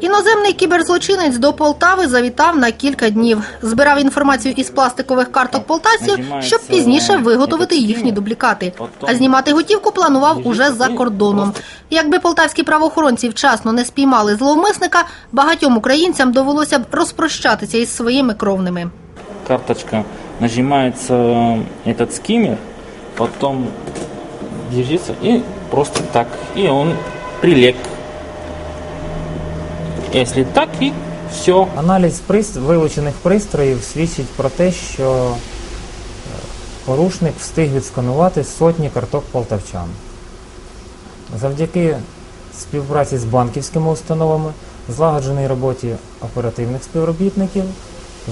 Іноземний кіберзлочинець до Полтави завітав на кілька днів. Збирав інформацію із пластикових карток полтавців, щоб пізніше виготовити їхні дублікати. А знімати готівку планував уже за кордоном. Якби полтавські правоохоронці вчасно не спіймали зловмисника, багатьом українцям довелося б розпрощатися із своїми кровними. карточка, нажимается этот скиммер, потом держится и просто так, и он прилег. Если так, и все. Аналіз вилучених пристроїв свідчить про те, що е, порушник встиг відсканувати сотні карток полтавчан. Завдяки співпраці з банківськими установами, злагодженій роботі оперативних співробітників,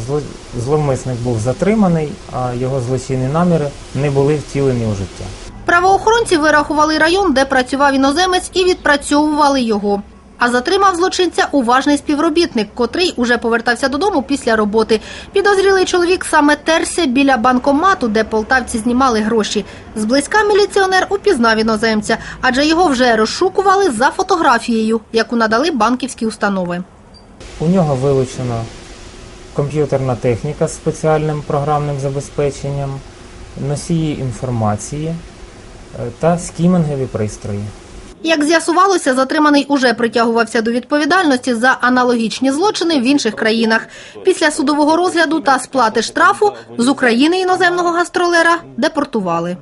зло- зловмисник був затриманий, а його злочинні наміри не були втілені у життя. Правоохоронці вирахували район, де працював іноземець, і відпрацьовували його. А затримав злочинця уважний співробітник, котрий уже повертався додому після роботи. Підозрілий чоловік саме терся біля банкомату, де полтавці знімали гроші. Зблизька міліціонер упізнав іноземця, адже його вже розшукували за фотографією, яку надали банківські установи. У нього вилучена комп'ютерна техніка з спеціальним програмним забезпеченням, носії інформації е, та скімінгові пристрої. Як з'ясувалося, затриманий уже притягувався до відповідальності за аналогічні злочини в інших країнах. Після судового розгляду та сплати штрафу з України іноземного гастролера депортували.